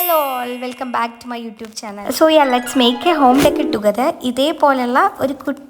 Hello all welcome back to my YouTube channel so ya let's make a home decor together ഇതേപോലെയുള്ള ഒരു കുട്ടി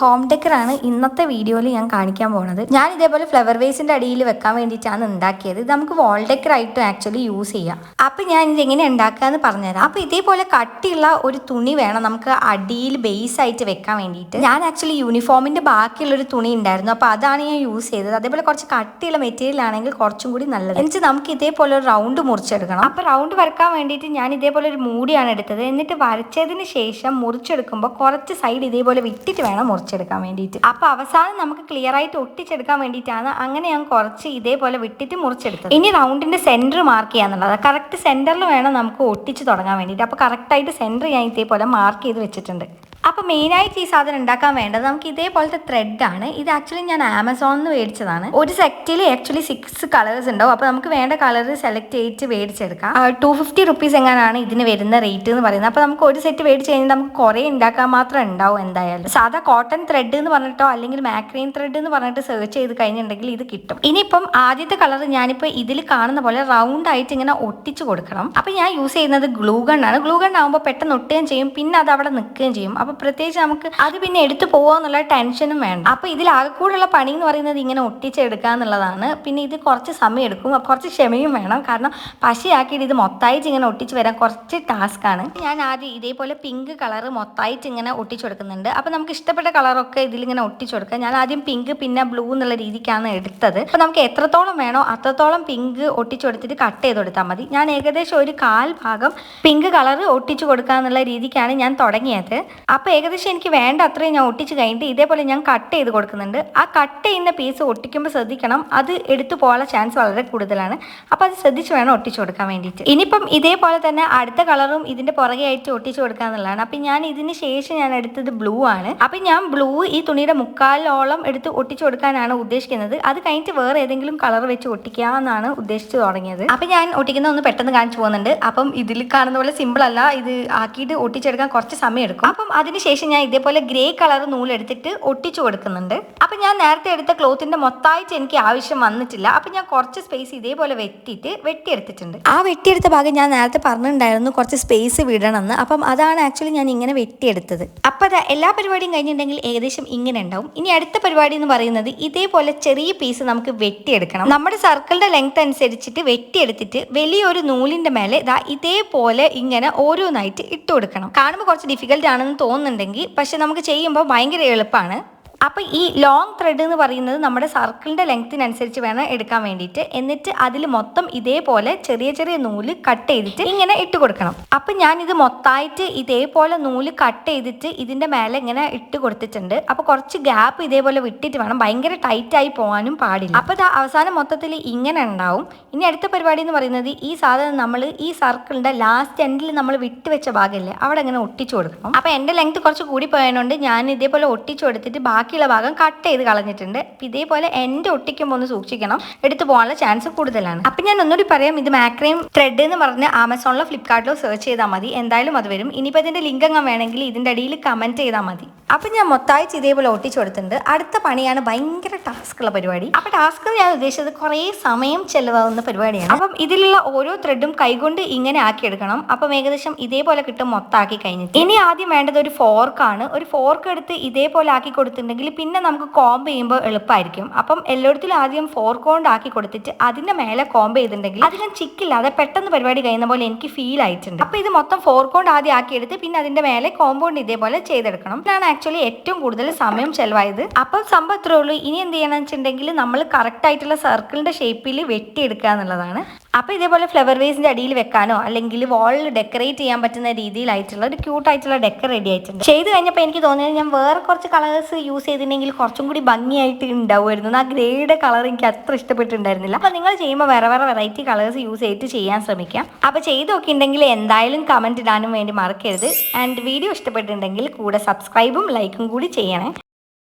home ആണ് ഇന്നത്തെ വീഡിയോയിൽ ഞാൻ കാണിക്കാൻ പോകുന്നത് ഞാൻ ഇതേപോലെ ഫ്ലവർ വേസിന്റെ അടിയിൽ വെക്കാൻ വേണ്ടിയിട്ടാണ് ഉണ്ടാക്കിയത്. ഇത് നമുക്ക് വാൾ ഡെക്കർ ആയിട്ടും ആക്ച്വലി യൂസ് ചെയ്യാം. അപ്പം ഞാൻ ഇത് എങ്ങനെ ഉണ്ടാക്കാന്ന് പറഞ്ഞുതരാം. അപ്പോൾ ഇതേപോലെ കട്ടിയുള്ള ഒരു തുണി വേണം നമുക്ക് അടിയിൽ ബേസ് ആയിട്ട് വെക്കാൻ വേണ്ടിയിട്ട്. ഞാൻ ആക്ച്വലി യൂണിഫോമിന്റെ ബാക്കിയുള്ള ഒരു തുണി ഉണ്ടായിരുന്നു. അപ്പോൾ അതാണ് ഞാൻ യൂസ് ചെയ്തത്. അതേപോലെ കുറച്ച് കട്ടിയുള്ള മെറ്റീരിയൽ ആണെങ്കിൽ കുറച്ചും കൂടി നല്ലത്. എന്നിട്ട് നമുക്ക് ഇതേപോലെ ഒരു റൗണ്ട് മുറിച്ചെടുക്കണം. അപ്പോൾ റൗണ്ട് വരക്കാൻ വേണ്ടിയിട്ട് ഞാൻ ഇതേപോലെ ഒരു മൂടിയാണ് എടുത്തത്. എന്നിട്ട് വരച്ചതിന് ശേഷം മുറിച്ചെടുക്കുമ്പോൾ കുറച്ച് സൈഡ് ഇതേപോലെ വിട്ടിട്ട് വേണം മുറിച്ചെടുക്കാൻ വേണ്ടിയിട്ട്. അപ്പോൾ അവസാനം നമുക്ക് ക്ലിയർ ആയിട്ട് ഒട്ടിച്ചെടുക്കാൻ വേണ്ടിയിട്ടാണ് അങ്ങനെ ഞാൻ കുറച്ച് ഇതേപോലെ വിട്ടിട്ട് മുറിച്ചെടുത്തത്. ഇനി റൗണ്ടിന്റെ സെന്റർ മാർക്ക് ചെയ്യാന്നുള്ളത്. കറക്റ്റ് സെന്ററിൽ വേണം നമുക്ക് ഒട്ടിച്ച് തുടങ്ങാൻ വേണ്ടിയിട്ട്. അപ്പോൾ കറക്റ്റായിട്ട് സെന്റർ ഞാൻ ഇതേപോലെ മാർക്ക് ചെയ്ത് വെച്ചിട്ടുണ്ട്. അപ്പോൾ മെയിനായിട്ട് ഈ സാധനം ഉണ്ടാക്കാൻ വേണ്ടത് നമുക്ക് ഇതേപോലത്തെ ത്രെഡ് ആണ്. ഇത് ആക്ച്വലി ഞാൻ ആമസോണിൽ നിന്ന് മേടിച്ചതാണ്. ഒരു സെറ്റിൽ ആക്ച്വലി സിക്സ് കളേഴ്സ് ഉണ്ടാവും. അപ്പോൾ നമുക്ക് വേണ്ട കളർ സെലക്ട് ചെയ്തിട്ട് മേടിച്ചെടുക്കാം. ടു ഫിഫ്റ്റി റുപ്പീസ് എങ്ങനെയാണ് ഇതിന് വരുന്ന റേറ്റ് എന്ന് പറയുന്നത്. അപ്പോൾ നമുക്ക് ഒരു സെറ്റ് മേടിച്ച് കഴിഞ്ഞാൽ നമുക്ക് കുറേ ഉണ്ടാക്കാൻ മാത്രം ഉണ്ടാവും എന്തായാലും. സാധാ കോട്ടൺ ത്രെഡ് എന്ന് പറഞ്ഞിട്ടോ അല്ലെങ്കിൽ മാക്രീൻ ത്രെഡ് എന്ന് പറഞ്ഞിട്ട് സെർച്ച് ചെയ്ത് കഴിഞ്ഞിട്ടുണ്ടെങ്കിൽ ഇത് കിട്ടും. ഇനിയിപ്പം ആദ്യത്തെ കളർ ഞാനിപ്പോൾ ഇതിൽ കാണുന്ന പോലെ റൗണ്ട് ആയിട്ട് ഇങ്ങനെ ഒട്ടിച്ച് കൊടുക്കണം. അപ്പോൾ ഞാൻ യൂസ് ചെയ്യുന്നത് ആവുമ്പോൾ ആകുമ്പോൾ പെട്ടെന്ന് ഒട്ടുകയും ചെയ്യും. പിന്നെ അത് അവിടെ നിൽക്കുകയും ചെയ്യും. അപ്പോൾ പ്രത്യേകിച്ച് നമുക്ക് അത് പിന്നെ എടുത്തു പോകാന്നുള്ള ടെൻഷനും വേണ്ട. അപ്പോൾ ഇതിൽ ആകെക്കൂടുള്ള പണി എന്ന് പറയുന്നത് ഇങ്ങനെ ഒട്ടിച്ചെടുക്കുക എന്നുള്ളതാണ്. പിന്നെ ഇത് കുറച്ച് സമയം എടുക്കും. കുറച്ച് ക്ഷമയും വേണം. കാരണം പശയാക്കിയിട്ട് ഇത് മൊത്തമായിട്ട് ഇങ്ങനെ ഒട്ടിച്ച് വരാൻ കുറച്ച് ടാസ്ക് ആണ്. ഞാൻ ആദ്യം ഇതേപോലെ പിങ്ക് കളർ മൊത്തമായിട്ട് ഇങ്ങനെ ഒട്ടിച്ചു കൊടുക്കുന്നുണ്ട്. അപ്പോൾ നമുക്ക് ഇഷ്ടപ്പെട്ട കളറൊക്കെ ഇതിലിങ്ങനെ ഒട്ടിച്ചു കൊടുക്കാം. ഞാൻ ആദ്യം പിങ്ക് പിന്നെ ബ്ലൂ എന്നുള്ള രീതിക്കാണ് എടുത്തത്. അപ്പോൾ നമുക്ക് എത്രത്തോളം വേണോ അത്രത്തോളം പിങ്ക് ഒട്ടിച്ചു കൊടുത്തിട്ട് കട്ട് ചെയ്ത് കൊടുത്താൽ മതി. ഞാൻ ഏകദേശം ഒരു കാൽ ഭാഗം പിങ്ക് കളർ ഒട്ടിച്ചു കൊടുക്കുക എന്നുള്ള രീതിക്കാണ് ഞാൻ തുടങ്ങിയത്. അപ്പോൾ ഏകദേശം എനിക്ക് വേണ്ട അത്രയും ഞാൻ ഒട്ടിച്ച് കഴിഞ്ഞിട്ട് ഇതേപോലെ ഞാൻ കട്ട് ചെയ്ത് കൊടുക്കുന്നുണ്ട്. ആ കട്ട് ചെയ്യുന്ന പീസ് ഒട്ടിക്കുമ്പോൾ ശ്രദ്ധിക്കണം. അത് എടുത്തു പോകാനുള്ള ചാൻസ് വളരെ കൂടുതലാണ്. അപ്പോൾ അത് ശ്രദ്ധിച്ച് വേണം ഒട്ടിച്ചു കൊടുക്കാൻ വേണ്ടിയിട്ട്. ഇനിയിപ്പം ഇതേപോലെ തന്നെ അടുത്ത കളറും ഇതിന്റെ പുറകെ ആയിട്ട് ഒട്ടിച്ചു കൊടുക്കുക എന്നുള്ളതാണ്. അപ്പം ഞാൻ ഇതിന് ശേഷം ഞാൻ എടുത്തത് ബ്ലൂ ആണ്. അപ്പം ഞാൻ ബ്ലൂ ഈ തുണിയുടെ മുക്കാലോളം എടുത്ത് ഒട്ടിച്ചു കൊടുക്കാനാണ് ഉദ്ദേശിക്കുന്നത്. അത് കഴിഞ്ഞിട്ട് വേറെ ഏതെങ്കിലും കളർ വെച്ച് ഒട്ടിക്കാമെന്നാണ് ഉദ്ദേശിച്ചു തുടങ്ങിയത്. അപ്പം ഞാൻ ഒട്ടിക്കുന്ന ഒന്ന് പെട്ടെന്ന് കാണിച്ചു പോകുന്നുണ്ട്. അപ്പം ഇതിൽ കാണുന്ന പോലെ സിമ്പിൾ അല്ല. ഇത് ആക്കിയിട്ട് ഒട്ടിച്ചെടുക്കാൻ കുറച്ച് സമയം എടുക്കും. അപ്പം അതിനുശേഷം ഞാൻ ഇതേപോലെ ഗ്രേ കളർ നൂലെടുത്തിട്ട് ഒട്ടിച്ചു കൊടുക്കുന്നുണ്ട്. അപ്പം ഞാൻ നേരത്തെ എടുത്ത ക്ലോത്തിന്റെ മൊത്തമായിട്ട് എനിക്ക് ആവശ്യം വന്നിട്ടില്ല. അപ്പം ഞാൻ കുറച്ച് സ്പേസ് ഇതേപോലെ വെട്ടിയിട്ട് വെട്ടിയെടുത്തിട്ടുണ്ട്. ആ വെട്ടിയെടുത്ത ഭാഗം ഞാൻ നേരത്തെ പറഞ്ഞിട്ടുണ്ടായിരുന്നു കുറച്ച് സ്പേസ് വിടണമെന്ന്. അപ്പം അതാണ് ആക്ച്വലി ഞാൻ ഇങ്ങനെ വെട്ടിയെടുത്തത്. അപ്പം അത് എല്ലാ പരിപാടിയും കഴിഞ്ഞിട്ടുണ്ടെങ്കിൽ ഏകദേശം ഇങ്ങനെ ഉണ്ടാവും. ഇനി അടുത്ത പരിപാടി എന്ന് പറയുന്നത് ഇതേപോലെ ചെറിയ പീസ് നമുക്ക് വെട്ടിയെടുക്കണം. നമ്മുടെ സർക്കിളിന്റെ ലെങ്ത് അനുസരിച്ചിട്ട് വെട്ടിയെടുത്തിട്ട് വലിയൊരു നൂലിന്റെ മേലെ ഇതാ ഇതേപോലെ ഇങ്ങനെ ഓരോന്നായിട്ട് ഇട്ട് കൊടുക്കണം കാണുമ്പോൾ കുറച്ച് ഡിഫിക്കൽട്ട് ആണെന്ന് തോന്നുന്നുണ്ടെങ്കിൽ പക്ഷെ നമുക്ക് ചെയ്യുമ്പോൾ ഭയങ്കര എളുപ്പമാണ് അപ്പോൾ ഈ ലോങ് ത്രെഡ് എന്ന് പറയുന്നത് നമ്മുടെ സർക്കിളിന്റെ ലെങ്ത്തിനനുസരിച്ച് വേണം എടുക്കാൻ വേണ്ടിയിട്ട്. എന്നിട്ട് അതിൽ മൊത്തം ഇതേപോലെ ചെറിയ ചെറിയ നൂൽ കട്ട് ചെയ്തിട്ട് ഇങ്ങനെ ഇട്ട് കൊടുക്കണം. അപ്പം ഞാനിത് മൊത്തമായിട്ട് ഇതേപോലെ നൂൽ കട്ട് ചെയ്തിട്ട് ഇതിന്റെ മേലെ ഇങ്ങനെ ഇട്ട് കൊടുത്തിട്ടുണ്ട്. അപ്പോൾ കുറച്ച് ഗ്യാപ്പ് ഇതേപോലെ വിട്ടിട്ട് വേണം. ഭയങ്കര ടൈറ്റായി പോകാനും പാടില്ല. അപ്പോൾ ഇത് അവസാനം മൊത്തത്തിൽ ഇങ്ങനെ ഉണ്ടാവും. ഇനി അടുത്ത പരിപാടി എന്ന് പറയുന്നത് ഈ സാധനം നമ്മൾ ഈ സർക്കിളിന്റെ ലാസ്റ്റ് എൻഡിൽ നമ്മൾ വിട്ട് വെച്ച ഭാഗമില്ലേ അവിടെ ഇങ്ങനെ ഒട്ടിച്ചു കൊടുക്കണം. അപ്പോൾ എന്റെ ലെങ്ത് കുറച്ച് കൂടി പോയതുകൊണ്ട് ഞാൻ ഇതേപോലെ ഒട്ടിച്ചു കൊടുത്തിട്ട് ബാക്കി ബാക്കിയുള്ള ഭാഗം കട്ട് ചെയ്ത് കളഞ്ഞിട്ടുണ്ട്. അപ്പം ഇതേപോലെ എന്റെ ഒട്ടിക്കുമ്പോൾ ഒന്ന് സൂക്ഷിക്കണം. എടുത്തു പോകാനുള്ള ചാൻസ് കൂടുതലാണ്. അപ്പം ഞാൻ ഒന്നുകൂടി പറയാം ഇത് മാക്രയും ത്രെഡ് എന്ന് പറഞ്ഞ് ആമസോണിലോ ഫ്ലിപ്കാർട്ടിലോ സെർച്ച് ചെയ്താൽ മതി. എന്തായാലും അത് വരും. ഇനിയിപ്പോൾ ഇതിന്റെ ലിങ്ക് അങ്ങ് വേണമെങ്കിൽ ഇതിന്റെ അടിയിൽ കമന്റ് ചെയ്താൽ മതി. അപ്പം ഞാൻ മൊത്തമായിട്ട് ഇതേപോലെ ഒട്ടിച്ചു കൊടുത്തിട്ടുണ്ട്. അടുത്ത പണിയാണ് ഭയങ്കര ടാസ്ക് ഉള്ള പരിപാടി. അപ്പം ടാസ്ക് ഞാൻ ഉദ്ദേശിച്ചത് കുറേ സമയം ചെലവാകുന്ന പരിപാടിയാണ്. അപ്പം ഇതിലുള്ള ഓരോ ത്രെഡും കൈകൊണ്ട് ഇങ്ങനെ ആക്കിയെടുക്കണം അപ്പം ഏകദേശം ഇതേപോലെ കിട്ടും മൊത്തമാക്കി കഴിഞ്ഞിട്ട്. ഇനി ആദ്യം വേണ്ടത് ഒരു ഫോർക്കാണ് ഒരു ഫോർക്ക് എടുത്ത് ഇതേപോലെ ആക്കി കൊടുത്തിട്ടുണ്ടെങ്കിൽ പിന്നെ നമുക്ക് കോംബ് ചെയ്യുമ്പോൾ എളുപ്പമായിരിക്കും അപ്പം എല്ലായിടത്തിലും ആദ്യം ഫോർക്ക് കൊണ്ട് ആക്കി കൊടുത്തിട്ട് അതിന്റെ മേലെ കോംബ് ചെയ്തിട്ടുണ്ടെങ്കിൽ അധികം ചിക്കില്ലാതെ പെട്ടെന്ന് പരിപാടി കഴിയുന്ന പോലെ എനിക്ക് ഫീൽ ആയിട്ടുണ്ട്. അപ്പം ഇത് മൊത്തം ഫോർക്ക് കൊണ്ട് ആദ്യം ആക്കിയെടുത്ത് പിന്നെ അതിന്റെ മേലെ കോമ്പൗണ്ട് ഇതേപോലെ ചെയ്തെടുക്കണം. ഇതാണ് ആക്ച്വലി ഏറ്റവും കൂടുതൽ സമയം ചെലവായത്. അപ്പം സംഭവം ഇത്രേ ഉള്ളൂ. ഇനി എന്ത് ചെയ്യണമെന്ന് വെച്ചിട്ടുണ്ടെങ്കിൽ നമ്മൾ കറക്റ്റ് ആയിട്ടുള്ള സർക്കിളിന്റെ ഷേപ്പിൽ വെട്ടിയെടുക്കുക എന്നുള്ളതാണ്. അപ്പോൾ ഇതേപോലെ ഫ്ലവർ വേസിന്റെ അടിയിൽ വെക്കാനോ അല്ലെങ്കിൽ വാളിൽ ഡെക്കറേറ്റ് ചെയ്യാൻ പറ്റുന്ന രീതിയിലായിട്ടുള്ള ഒരു ക്യൂട്ട് ആയിട്ടുള്ള ഡെക്കർ റെഡി ആയിട്ടുണ്ട്. ചെയ്ത് കഴിഞ്ഞപ്പോൾ എനിക്ക് തോന്നിയത് ഞാൻ വേറെ കുറച്ച് കളേഴ്സ് യൂസ് ചെയ്തിട്ടുണ്ടെങ്കിൽ കുറച്ചും കൂടി ഭംഗിയായിട്ട് ഉണ്ടാവുമായിരുന്നു. ആ ഗ്രേയുടെ കളർ എനിക്ക് അത്ര ഇഷ്ടപ്പെട്ടിട്ടുണ്ടായിരുന്നില്ല. അപ്പോൾ നിങ്ങൾ ചെയ്യുമ്പോൾ വേറെ വേറെ വെറൈറ്റി കളേഴ്സ് യൂസ് ചെയ്തിട്ട് ചെയ്യാൻ ശ്രമിക്കാം. അപ്പോൾ ചെയ്ത് നോക്കിയിട്ടുണ്ടെങ്കിൽ എന്തായാലും കമന്റ് ഇടാനും വേണ്ടി മറക്കരുത്. ആൻഡ് വീഡിയോ ഇഷ്ടപ്പെട്ടിട്ടുണ്ടെങ്കിൽ കൂടെ സബ്സ്ക്രൈബും ലൈക്കും കൂടി ചെയ്യണേ.